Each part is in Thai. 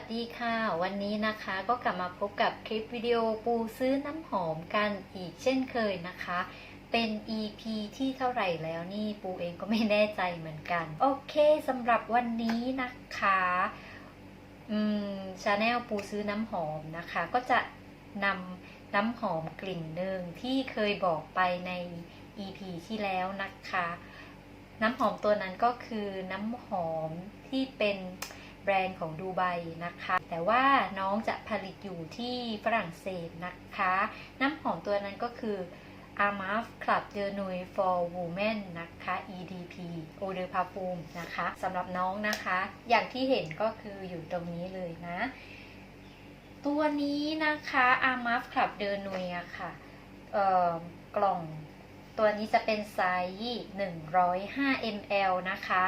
สดีค่ะ วันนี้นะคะก็กลับมาพบกับคลิปวิดีโอปูซื้อน้ำหอมกันอีกเช่นเคยนะคะ เป็น EP ที่เท่าไหร่แล้วนี่ปูเองก็ไม่แน่ใจเหมือนกัน โอเคสำหรับวันนี้นะคะอืมชาแนลปูซื้อน้ำหอมนะคะ ก็จะนำน้ำหอมกลิ่นหนึ่งที่เคยบอกไปใน EP ที่แล้วนะคะ น้ำหอมตัวนั้นก็คือน้ำหอมที่เป็น รนด์ของดูไบนะคะ แต่ว่าน้องจะผลิตอยู่ที่ฝรั่งเศสนะคะ น้ำหอมตัวนั้นก็คือ Armaf Club de Nuit for Women นะคะ EDP Eau de Parfum นะคะสำหรับน้องนะคะ อย่างที่เห็นก็คืออยู่ตรงนี้เลยนะ ตัวนี้นะคะ Armaf Club de Nuit อะค่ะกล่องตัวนี้จะเป็นไซส์ 105 ml นะคะ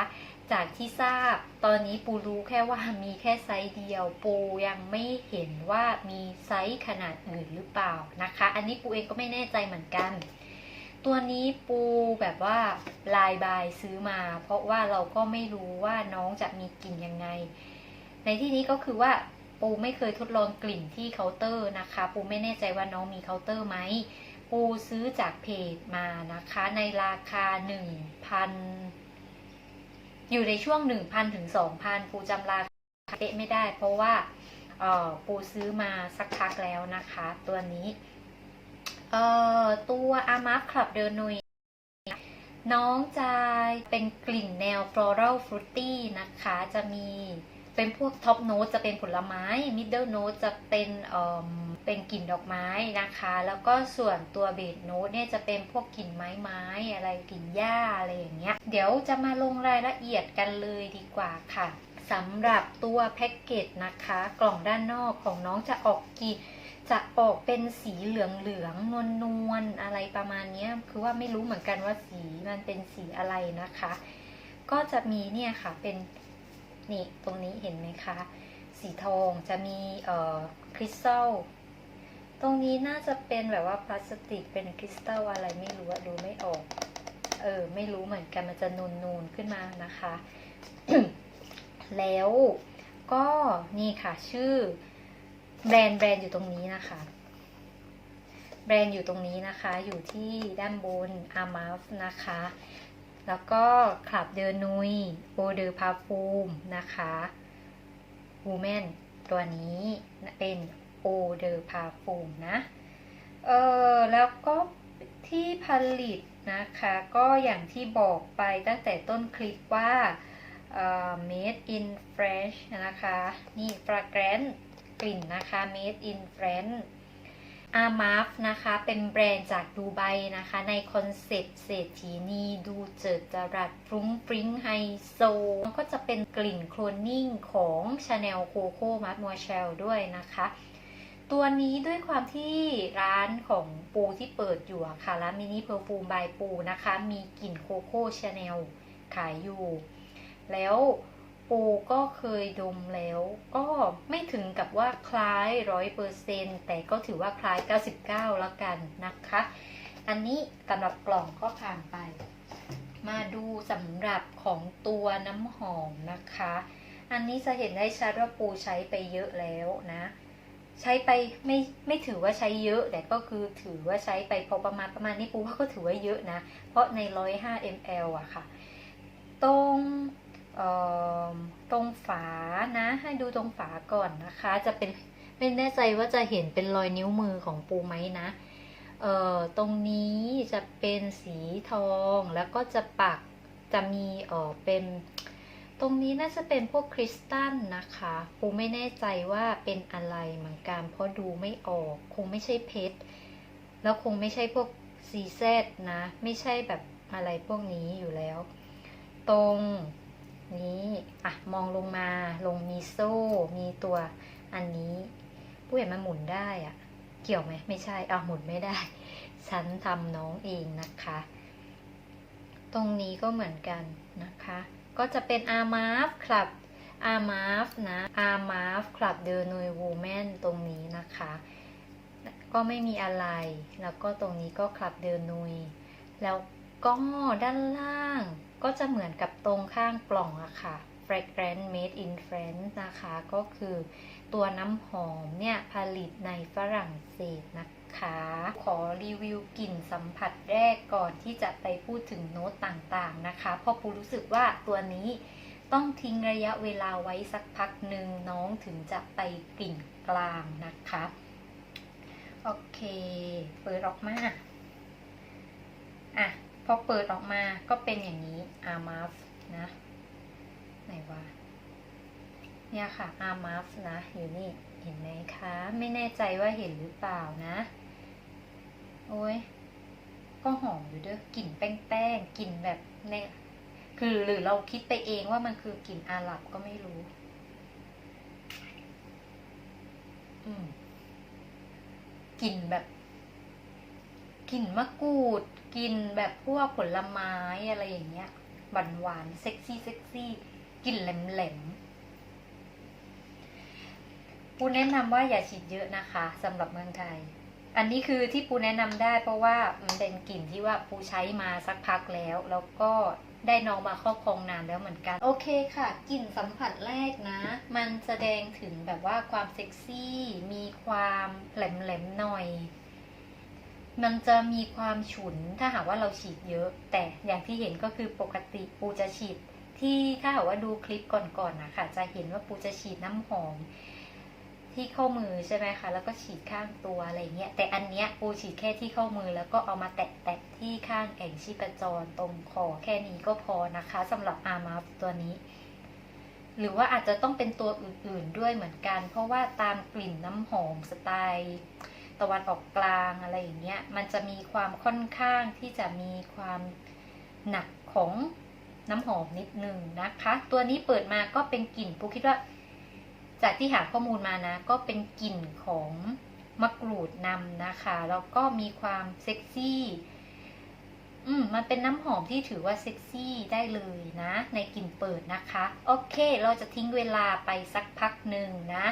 จากที่ทราบตอนนี้ปูรู้แค่ว่ามีแค่ไซส์เดียว ปูยังไม่เห็นว่ามีไซส์ขนาดอื่นหรือเปล่านะคะ อันนี้ปูเองก็ไม่แน่ใจเหมือนกัน ตัวนี้ปูแบบว่าลายบายซื้อมา เพราะว่าเราก็ไม่รู้ว่าน้องจะมีกลิ่นยังไง ในที่นี้ก็คือว่าปูไม่เคยทดลองกลิ่นที่เคาน์เตอร์นะคะ ปูไม่แน่ใจว่าน้องมีเคาน์เตอร์ไหมปูซื้อจากเพจมานะคะ ในราคา 1,000 อยู่ในช่วง 1,000 ถึง 2,000 ปูจำราคาเตะไม่ได้ เพราะว่าปูซื้อมาสักพักแล้วนะคะ ตัวนี้ตัวอามาฟคลับเดอร์นุยน้องจะเป็นกลิ่นแนว floral fruity นะคะ จะมี เป็นพวกท็อปโน้ตจะเป็นผลไม้ middle note จะเป็นเอ่อเป็นกลิ่นดอกไม้นะคะ แล้วก็ส่วนตัวเบสโน้ตเนี่ยจะเป็นพวกกลิ่นไม้ไม้อะไรกลิ่นหญ้าอะไรอย่างเงี้ย เดี๋ยวจะมาลงรายละเอียดกันเลยดีกว่าค่ะสำหรับตัวแพ็กเกจนะคะ กล่องด้านนอกของน้องจะออกกลิ่จะออกเป็นสีเหลืองเหลืองนวลนวลๆอะไรประมาณเนี้ยคือว่าไม่รู้เหมือนกันว่าสีมันเป็นสีอะไรนะคะ ก็จะมีเนี่ยค่ะเป็น นี่ตรงนี้เห็นไหมคะ สีทองจะมีเอ่อคริสตัลตรงนี้น่าจะเป็นแบบว่าพลาสติกเป็นคริสตัลอะไรไม่รู้อะดูไม่ออกเออไม่รู้เหมือนกันมันจะนูนๆขึ้นมานะคะ แล้วก็นี่ค่ะชื่อแบรนด์แบรนด์อยู่ตรงนี้นะคะ แบรนด์อยู่ตรงนี้นะคะ อยู่ที่ด้านบน a m a f นะคะ แล้วก็คลับเดอร์นุยโอเดอร์พาฟูมนะคะวูแมนตัวนี้เป็นโอเดอร์พาฟูมนะ เออแล้วก็ที่ผลิตนะคะก็อย่างที่บอกไปตั้งแต่ต้นคลิปว่าเอ่อ made in France นะคะ นี่ fragrance กลิ่นนะคะ made in France อามาฟนะคะเป็นแบรนด์จากดูไบนะคะ ในคอนเซปต์เศรษฐีนีดูเจิดจรัสฟรุ้งฟริ้งไฮโซก็จะเป็นกลิ่นโคลนนิ่งของ Chanel Coco m a d e m o i s e l ด้วยนะคะ ตัวนี้ด้วยความที่ร้านของปูที่เปิดอยู่ค่ะร้านมินิเพอร์ฟูมบายปูนะคะ มีกลิ่นโคโค่ชาแนลขายอยู่ แล้ว ปูก็เคยดมแล้ว ก็ไม่ถึงกับว่าคล้ายร้อยเปอร์เซนแต่ก็ถือว่าคล้าย 99 แล้วกันนะคะ อันนี้สำหรับกล่องก็ผ่านไป มาดูสำหรับของตัวน้ำหอมนะคะ อันนี้จะเห็นได้ชัดว่าปูใช้ไปเยอะแล้วนะ ใช้ไปไม่ไม่ถือว่าใช้เยอะ แต่ก็คือถือว่าใช้ไปพอประมาณประมาณนี้ปูว่าก็ถือว่าเยอะนะ เพราะใน 105 ml อะค่ะ ตรงเอ่อ ตรงฝานะ ให้ดูตรงฝาก่อนนะคะ จะเป็นไม่แน่ใจว่าจะเห็นเป็นรอยนิ้วมือของปูไหมนะเอ่อตรงนี้จะเป็นสีทองแล้วก็จะปักจะมีเออเป็นตรงนี้น่าจะเป็นพวกคริสตัลนะคะปูไม่แน่ใจว่าเป็นอะไรเหมือนกันเพราะดูไม่ออก คงไม่ใช่เพชรแล้วคงไม่ใช่พวกซีแซนะ ไม่ใช่แบบอะไรพวกนี้อยู่แล้ว ตรง นี้อะมองลงมาลงมีโซ่ มีตัวอันนี้ผู้เห็นมันหมุนได้อะเกี่ยวไหมไม่ใช่อะหมุนไม่ได้ ฉันทำน้องเองนะคะ ตรงนี้ก็เหมือนกันนะคะ ก็จะเป็น a r m a f คลับ a r m a f นะ a r m a f คลับเดอ n น w วูแมนตรงนี้นะคะ ก็ไม่มีอะไร แล้วก็ตรงนี้ก็คลับเดอ n นุยแล้วก็ด้านล่าง ก็จะเหมือนกับตรงข้างกล่องอะค่ะ fragrance made in France นะคะ ก็คือตัวน้ำหอมเนี่ย ผลิตในฝรั่งเศสนะคะ ขอรีวิวกลิ่นสัมผัสแรกก่อนที่จะไปพูดถึงโน้ตต่างๆนะคะ เพราะปูรู้สึกว่าตัวนี้ต้องทิ้งระยะเวลาไว้สักพักหนึ่งน้องถึงจะไปกลิ่นกลางนะคะ โอเค เปิดออกมา อะ พอเปิดออกมาก็เป็นอย่างนี้อาร์มาฟนะไหนวะเนี่ยค่ะอาร์มาฟนะอยู่นี่เห็นไหมคะ ไม่แน่ใจว่าเห็นหรือเปล่านะ โอ้ยก็หอมอยู่ด้อกลิ่นแป้งๆกลิ่นแบบเนี่ยคือหรือเราคิดไปเองว่ามันคือกลิ่นอาหรับก็ไม่รู้ อืมกลิ่นแบบ กลิ่นมะกรูดกลิ่นแบบพวกผลไม้อะไรอย่างเงี้ยหวานหวานเซ็กซี่เซ็กซี่กลิ่นแหลมแหลมปูแนะนำว่าอย่าฉีดเยอะนะคะสำหรับเมืองไทย อันนี้คือที่ปูแนะนำได้เพราะว่ามันเป็นกลิ่นที่ว่าปูใช้มาสักพักแล้ว แล้วก็ได้น้องมาครอบครองนานแล้วเหมือนกัน โอเคค่ะกลิ่นสัมผัสแรกนะ มันแสดงถึงแบบว่าความเซ็กซี่ มีความแหลมๆหน่อย มันจะมีความฉุนถ้าหากว่าเราฉีดเยอะ แต่อย่างที่เห็นก็คือปกติปูจะฉีดที่ถ้าหากว่าดูคลิปก่อนๆนะคะจะเห็นว่าปูจะฉีดน้ำหอมที่ข้อมือใช่ไหมคะ แล้วก็ฉีดข้างตัวอะไรเงี้ย แต่อันเนี้ยปูฉีดแค่ที่ข้อมือแล้วก็เอามาแตะๆที่ข้างแอ่งชีพจรตรงคอแค่นี้ก็พอนะคะสำหรับอาร์มาฟตัวนี้ หรือว่าอาจจะต้องเป็นตัวอื่นๆด้วยเหมือนกัน เพราะว่าตามกลิ่นน้ำหอมสไตล์ ตะวันออกกลางอะไรอย่างเงี้ย มันจะมีความค่อนข้างที่จะมีความหนักของน้ำหอมนิดนึงนะคะ ตัวนี้เปิดมาก็เป็นกลิ่นปูคิดว่า จากที่หาข้อมูลมานะ ก็เป็นกลิ่นของมะกรูดนำนะคะ แล้วก็มีความเซ็กซี่ อืม มันเป็นน้ำหอมที่ถือว่าเซ็กซี่ได้เลยนะ ในกลิ่นเปิดนะคะ โอเค เราจะทิ้งเวลาไปสักพักหนึ่งนะ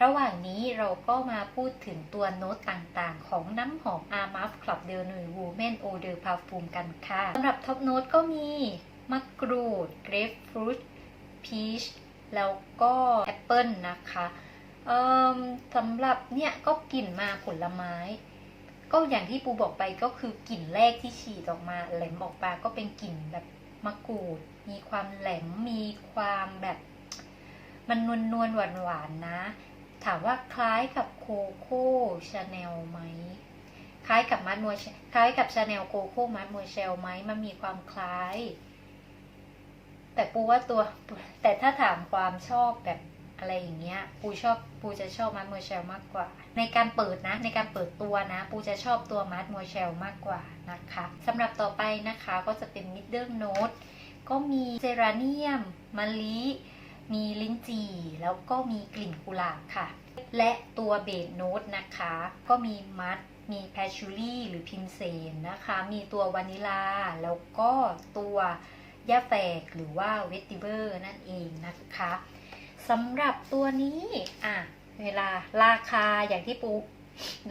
ระหว่างนี้เราก็มาพูดถึงตัวโน้ตต่างๆ ของน้ำหอม a r m a f Club d e l n u i Women Eau de Parfum กันค่ะสำหรับท็อปโน้ตก็มีมะกรูดเกรปฟรุตพีชแล้วก็แอปเปิลนะคะสำหรับเนี่ยก็กลิ่นมาผลไม้ ก็อย่างที่ปูบอกไปก็คือกลิ่นแรกที่ฉีดออกมาแหลมออกมาก็เป็นกลิ่นแบบมะกรูด มีความแหลมมีความแบบ มันนวลนวลหวานหวานนะ ถามว่าคล้ายกับโคโค่ชาแนลไหม คล้ายกับมัดมัวคล้ายกับชาแนลโคโค่มัดมัวเชลไหมมันมีความคล้าย แต่ปูว่าตัว แต่ถ้าถามความชอบแบบอะไรอย่างเงี้ย ปูชอบปูจะชอบมัดมัวเชลมากกว่า ในการเปิดนะ ในการเปิดตัวนะ ปูจะชอบตัวมัดมัวเชลมากกว่านะคะสำหรับต่อไปนะคะก็จะเป็นมิดเดิลโน e ก็มีเจราเนียมมะลิ มีลิ้นจี่แล้วก็มีกลิ่นกุหลาบค่ะ และตัวเบสโน e นะคะ ก็มีมัดมีแพชชูรี่หรือพิมเซนนะคะ มีตัววานิลา แล้วก็ตัวยาแฝกหรือว่าเวติเบอร์นั่นเองนะคะสำหรับตัวนี้อะเวลาราคาอย่างที่ปู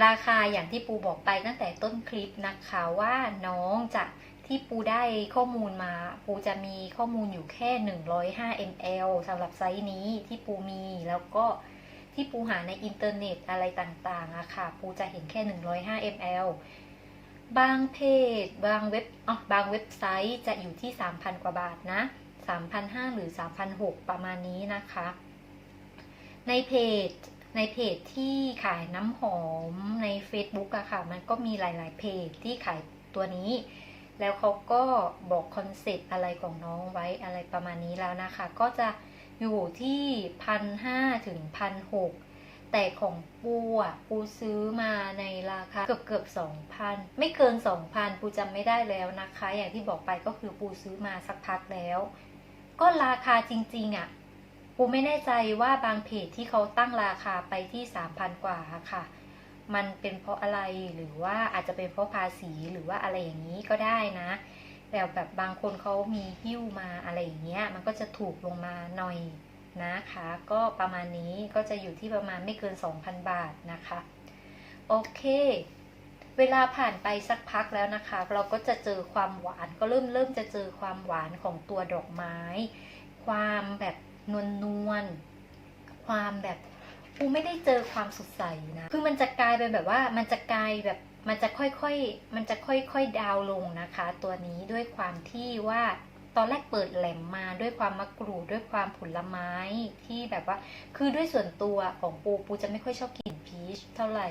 ราคาอย่างที่ปูบอกไปตั้งแต่ต้นคลิปนะคะว่าน้องจะ ที่ปูได้ข้อมูลมา ปูจะมีข้อมูลอยู่แค่ 105 ml สำหรับไซส์นี้ที่ปูมีแล้วก็ที่ปูหาในอินเทอร์เน็ตอะไรต่างๆอะค่ะ ปูจะเห็นแค่ 105 ml บางเพจ บางเว็บอ๋อบางเว็บไซต์จะอยู่ที่ 3,000 กว่าบาทนะ 3,500 หรือ 3,600 ประมาณนี้นะคะ ในเพจในเพจที่ขายน้ำหอมใน Facebook อะค่ะ มันก็มีหลาย ๆ เพจที่ขายตัวนี้ แล้วเขาก็บอกคอนเซ็ปต์อะไรของน้องไว้อะไรประมาณนี้แล้วนะคะ ก็จะอยู่ที่พันห้าถึงพันหกแต่ของปูอะปูซื้อมาในราคาเกือบเกือบสองพันไม่เกินสองพันปูจำไม่ได้แล้วนะคะ อย่างที่บอกไปก็คือปูซื้อมาสักพักแล้ว ก็ราคาจริงๆอะปูไม่แน่ใจว่าบางเพจที่เขาตั้งราคาไปที่สามพันกว่าค่ะ มันเป็นเพราะอะไรหรือว่าอาจจะเป็นเพราะภาษีหรือว่าอะไรอย่างนี้ก็ได้นะ แต่แบบบางคนเขามีหิ้วมาอะไรอย่างเงี้ย มันก็จะถูกลงมาหน่อยนะคะ ก็ประมาณนี้ก็จะอยู่ที่ประมาณไม่เกิน 2,000 บาทนะคะ โอเค เวลาผ่านไปสักพักแล้วนะคะ เราก็จะเจอความหวานก็เริ่มเริ่มจะเจอความหวานของตัวดอกไม้ ความแบบนวลนวลความแบบ ปูไม่ได้เจอความสดใสนะ คือมันจะกลายเป็นแบบว่ามันจะกลายแบบมันจะค่อยๆ มันจะค่อยๆ ดาวลงนะคะ ตัวนี้ด้วยความที่ว่าตอนแรกเปิดแหลมมาด้วยความมะกรูดด้วยความผลไม้ที่แบบว่า คือด้วยส่วนตัวของปูปูจะไม่ค่อยชอบกินพีชเท่าไหร่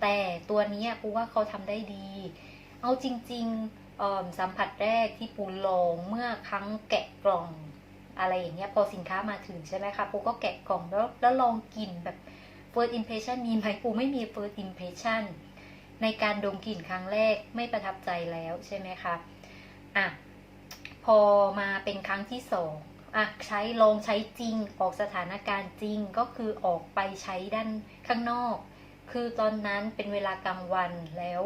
แต่ตัวนี้ปูว่าเขาทำได้ดี เอาจริงๆสัมผัสแรกที่ปูลองเมื่อครั้งแกะกล่อง อะไรอย่างเงี้ยพอสินค้ามาถึงใช่ไหมคะปูก็แกะกล่องแล้วแล้วลองกินแบบ first impression มีไหมปูไม่มี first impression ในการดมกลิ่นครั้งแรกไม่ประทับใจแล้วใช่ไหมคะอะพอมาเป็นครั้งที่สองอะใช้ลองใช้จริงออกสถานการณ์จริงก็คือออกไปใช้ด้านข้างนอก คือตอนนั้นเป็นเวลากลางวันแล้ว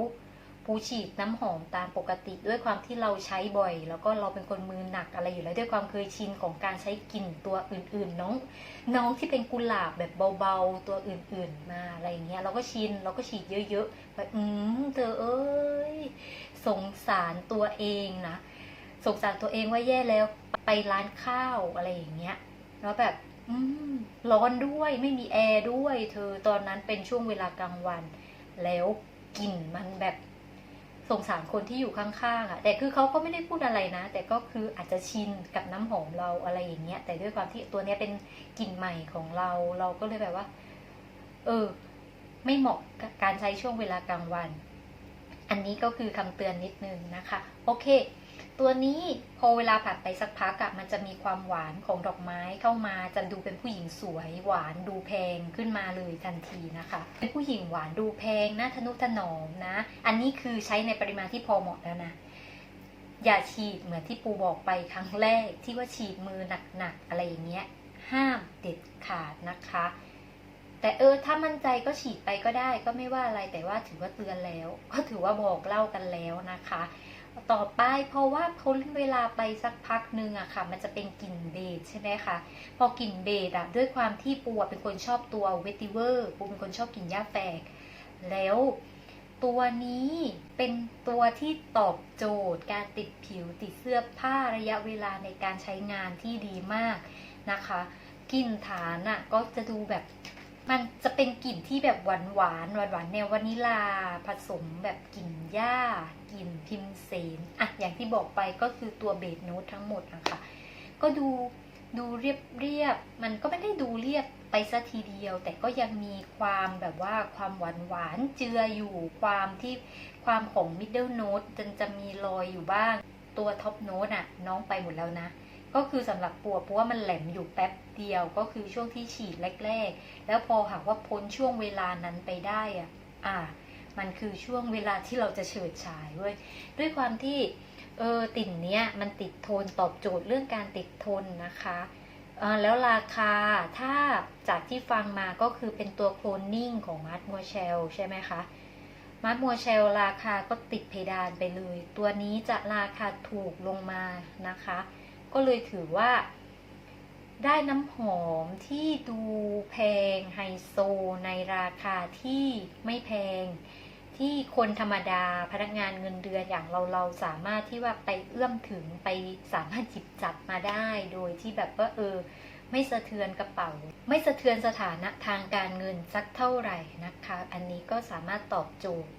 ปูฉีดน้ำหอมตามปกติด้วยความที่เราใช้บ่อย แล้วก็เราเป็นคนมือหนักอะไรอยู่แล้วด้วยความเคยชินของการใช้กลิ่นตัวอื่นๆ น้อง น้องที่เป็นกุหลาบแบบเบาๆตัวอื่นๆมาอะไรอย่างเงี้ยเราก็ชินเราก็ฉีดเยอะๆแบบอืมเธอเอ้ยสงสารตัวเองนะสงสารตัวเองว่าแย่แล้วไปร้านข้าวอะไรอย่างเงี้ยแล้วแบบอืมร้อนด้วยไม่มีแอร์ด้วย เธอตอนนั้นเป็นช่วงเวลากลางวัน แล้วกลิ่นมันแบบ สงสารคนที่อยู่ข้างๆอะแต่คือเขาก็ไม่ได้พูดอะไรนะ แต่ก็คืออาจจะชินกับน้ำหอมเราอะไรอย่างเงี้ย แต่ด้วยความที่ตัวเนี้ยเป็นกลิ่นใหม่ของเรา เราก็เลยแบบว่า เออ ไม่เหมาะกับการใช้ช่วงเวลากลางวัน อันนี้ก็คือคำเตือนนิดนึงนะคะ โอเค ตัวนี้พอเวลาผ่านไปสักพักอะมันจะมีความหวานของดอกไม้เข้ามาจะดูเป็นผู้หญิงสวยหวานดูแพงขึ้นมาเลยทันทีนะคะเป็นผู้หญิงหวานดูแพงน่าทนุถนอมนะ อันนี้คือใช้ในปริมาณที่พอเหมาะแล้วนะอย่าฉีดเหมือนที่ปูบอกไปครั้งแรกที่ว่าฉีดมือหนักๆอะไรอย่างเงี้ยห้ามเด็ดขาดนะคะ แต่เออถ้ามั่นใจก็ฉีดไปก็ได้ก็ไม่ว่าอะไรแต่ว่าถือว่าเตือนแล้ว ก็ถือว่าบอกเล่ากันแล้วนะคะ ต่อไปเพราะว่าพ้นเวลาไปสักพักหนึ่งอะค่ะ มันจะเป็นกลิ่นเบสใช่ไหมคะพอกลิ่นเบสอะด้วยความที่ปูเป็นคนชอบตัวเวติเวอร์ปูเป็นคนชอบกลิ่นหญ้าแฝก แล้วตัวนี้เป็นตัวที่ตอบโจทย์การติดผิวติดเสื้อผ้าระยะเวลาในการใช้งานที่ดีมากนะคะกลิ่นฐานอะก็จะดูแบบมันจะเป็นกลิ่นที่แบบหวานหวานหวานหวานแนววานิลาผสมแบบกลิ่นหญ้า กินพิมเสนอะอย่างที่บอกไปก็คือตัวเบสโน้ตทั้งหมดนะคะก็ดูดูเรียบเรียบมันก็ไม่ได้ดูเรียบไปซะทีเดียว แต่ก็ยังมีความแบบว่าความหวานหวานเจืออยู่ความที่ความของมิดเดิลโน้ตจะจะมีรอยอยู่บ้าง ตัวท็อปโน้ตอะน้องไปหมดแล้วนะ ก็คือสำหรับปัวเพราะว่ามันแหลมอยู่แป๊บเดียวก็คือช่วงที่ฉีดแรก ๆ แล้วพอหากว่าพ้นช่วงเวลานั้นไปได้อะอ่า มันคือช่วงเวลาที่เราจะเฉิดฉายเว้ยด้วยความที่เออติ่นเนี้ยมันติดทนตอบโจทย์เรื่องการติดทนนะคะเออแล้วราคาถ้าจากที่ฟังมาก็คือเป็นตัวโคลนนิ่งของมาร์ m มัวเชลใช่ไหมคะมาร์ m มัวเชลราคาก็ติดเพดานไปเลย ตัวนี้จะราคาถูกลงมานะคะ ก็เลยถือว่า ได้น้ำหอมที่ดูแพงไฮโซในราคาที่ไม่แพง ที่คนธรรมดาพนักงานเงินเดือนอย่างเราเราสามารถที่ว่าไปเอื้อมถึงไปสามารถจิบจับมาได้ โดยที่แบบว่าเออ ไม่สะเทือนกระเป๋า ไม่สะเทือนสถานะทางการเงินสักเท่าไหร่นะคะ อันนี้ก็สามารถตอบโจทย์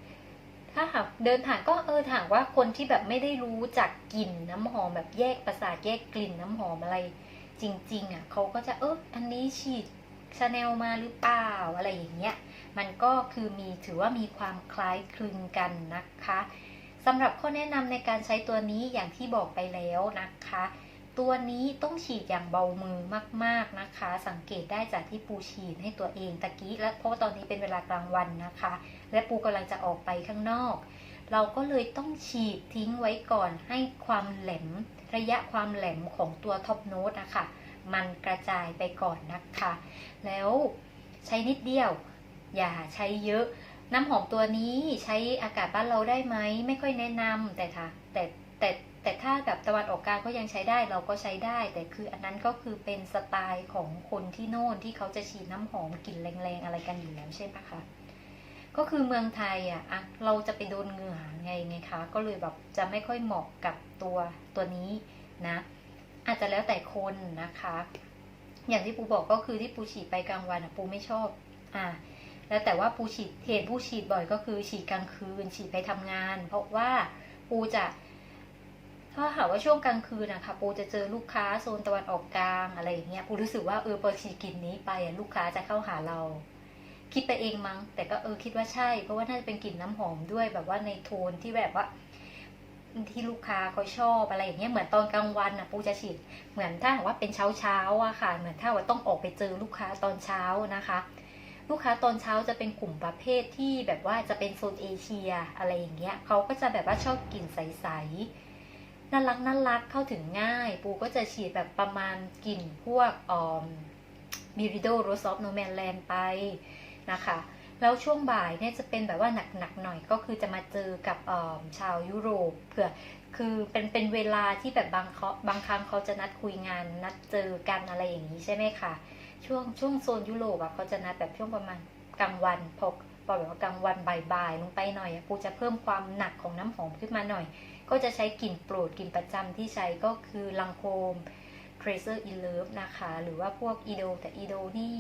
ถ้าหากเดินผ่านก็เออถามว่าคนที่แบบไม่ได้รู้จักกลิ่นน้ำหอมแบบแยกประสาทแยกกลิ่นน้ำหอมอะไร จริง ๆอะเขาก็จะเอออันนี้ฉีด ชาแนลมาหรือเปล่าอะไรอย่างเงี้ยมันก็คือมีถือว่ามีความคล้ายคลึงกันนะคะสำหรับข้อแนะนำในการใช้ตัวนี้อย่างที่บอกไปแล้วนะคะ ตัวนี้ต้องฉีดอย่างเบามือมาก ๆนะคะ สังเกตได้จากที่ปูฉีดให้ตัวเองตะกี้และเพราะว่าตอนนี้เป็นเวลากลางวันนะคะ และปูกำลังจะออกไปข้างนอก เราก็เลยต้องฉีดทิ้งไว้ก่อนให้ความแหลมระยะความแหลมของตัวท็อปโน้ตนะคะ มันกระจายไปก่อนนะคะ แล้วใช้นิดเดียว อย่าใช้เยอะน้ำหอมตัวนี้ใช้อากาศบ้านเราได้ไหมไม่ค่อยแนะนำแต่ถ้าแต่แต่แต่ถ้าแบบตะวันออกกลางก็ยังใช้ได้เราก็ใช้ได้ แต่คืออันนั้นก็คือเป็นสไตล์ของคนที่โน่นที่เขาจะฉีดน้ำหอมกลิ่นแรงๆอะไรกันอยู่แล้วใช่ปะคะก็คือเมืองไทยอะอะเราจะไปโดนเหงื่อไงไงคะก็เลยแบบจะไม่ค่อยเหมาะกับตัวตัวนี้นะ อาจจะแล้วแต่คนนะคะ อย่างที่ปูบอกก็คือที่ปูฉีดไปกลางวันอะปูไม่ชอบ อ่า แล้วแต่ว่าปูฉีดเหตุปูฉีดบ่อยก็คือฉีดกลางคืน ฉีดไปทำงาน เพราะว่าปูจะถ้าหากว่าช่วงกลางคืนนะคะปูจะเจอลูกค้าโซนตะวันออกกลางอะไรอย่างเงี้ยปูรู้สึกว่าเออพอฉีดกลิ่นนี้ไปอะลูกค้าจะเข้าหาเรา คิดไปเองมั้ง แต่ก็เออคิดว่าใช่ เพราะว่าน่าจะเป็นกลิ่นน้ำหอมด้วยแบบว่าในโทนที่แบบว่า ที่ลูกค้าเขาชอบอะไรอย่างเงี้ยเหมือนตอนกลางวันอะปูจะฉีดเหมือนถ้าหากว่าเป็นเช้าเช้าอะค่ะ เหมือนถ้าว่าต้องออกไปเจอลูกค้าตอนเช้านะคะ ลูกค้าตอนเช้าจะเป็นกลุ่มประเภทที่แบบว่าจะเป็นโซนเอเชียอะไรอย่างเงี้ยเขาก็จะแบบว่าชอบกลิ่นใสๆน่ารักน่ารักเข้าถึงง่าย ปูก็จะฉีดแบบประมาณกลิ่นพวกออมมิริโดโรซอฟโนแมนแลนไปนะคะ แล้วช่วงบ่ายเนี่ยจะเป็นแบบว่าหนักๆหน่อยก็คือจะมาเจอกับชาวยุโรปเผื่อคือเป็นเป็นเวลาที่แบบบางเขาบางครั้งเขาจะนัดคุยงาน นัดเจอกันอะไรอย่างนี้ใช่ไหมคะช่วงช่วงโซนยุโรปอะเขาจะนัดแบบช่วงประมาณกลางวันพอพอแบบว่ากลางวันบ่ายๆลงไปหน่อยปูจะเพิ่มความหนักของน้ำหอมขึ้นมาหน่อย ก็จะใช้กลิ่นโปรดกลิ่นประจำที่ใช้ก็คือลังโคม Tracer in Love นะคะ หรือว่าพวกอีโดแต่อีโดนี่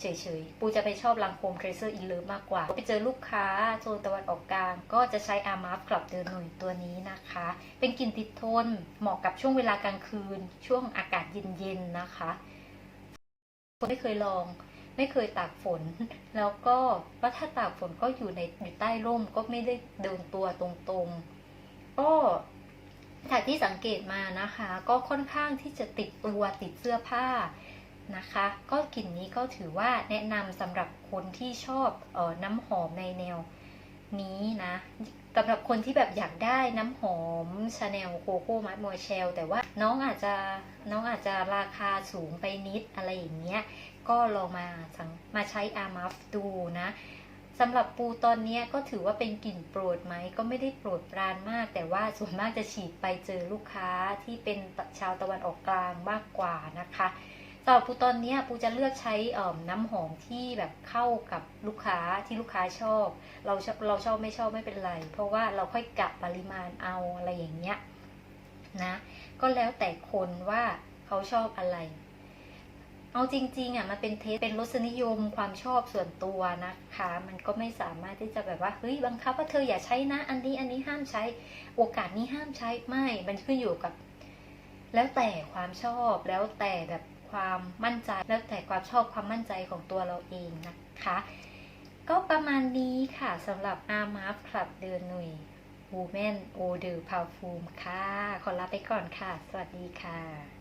เฉยๆ ปูจะไปชอบลังโคม Tracer in Love มากกว่า ไปเจอลูกค้าโซนตะวันออกกลาง ก็จะใช้อามาร์ฟกลับเดินหน่วยตัวนี้นะคะ เป็นกลิ่นติดทน เหมาะกับช่วงเวลากลางคืน ช่วงอากาศเย็นๆนะคะคนไม่เคยลอง ไม่เคยตากฝน แล้วก็ว่าถ้าตากฝนก็อยู่ในอยู่ใต้ร่มก็ไม่ได้เดินตัวตรงๆ ก็จากที่สังเกตมานะคะ ก็ค่อนข้างที่จะติดตัวติดเสื้อผ้า นะคะ ก็กลิ่นนี้ก็ถือว่าแนะนำสำหรับคนที่ชอบออน้ำหอมในแนวนี้นะสำหรับคนที่แบบอยากได้น้ำหอมชาแนลโคโค่มัดมอยเชลแต่ว่าน้องอาจจะน้องอาจจะราคาสูงไปนิดอะไรอย่างเงี้ย ก็ลองมาสั่งมาใช้อามาฟดูนะสำหรับปูตอนนี้ก็ถือว่าเป็นกลิ่นโปรดไหมก็ไม่ได้โปรดปรานมาก แต่ว่าส่วนมากจะฉีดไปเจอลูกค้าที่เป็นชาวตะวันออกกลางมากกว่านะคะ สำหรับปูตอนนี้ปูจะเลือกใช้น้ำหอมที่แบบเข้ากับลูกค้าที่ลูกค้าชอบ เราชอบเราชอบไม่ชอบไม่เป็นไร เพราะว่าเราค่อยกะปริมาณเอาอะไรอย่างเงี้ยนะก็แล้วแต่คนว่าเขาชอบอะไร เอาจริงๆอะมันเป็นเทสเป็นรสนิยมความชอบส่วนตัวนะคะ มันก็ไม่สามารถที่จะแบบว่าเฮ้ยบังคับว่าเธออย่าใช้นะ อันนี้อันนี้ห้ามใช้ โอกาสนี้ห้ามใช้ไม่ มันขึ้นอยู่กับ แล้วแต่ความชอบแล้วแต่แบบ ความมั่นใจ แล้วแต่ความชอบความมั่นใจของตัวเราเองนะคะ ก็ประมาณนี้ค่ะสำหรับ a r m a f Club เดือนหนุ่ย Women o d e r p e r f u m ค่ะ ขอลาไปก่อนค่ะ สวัสดีค่ะ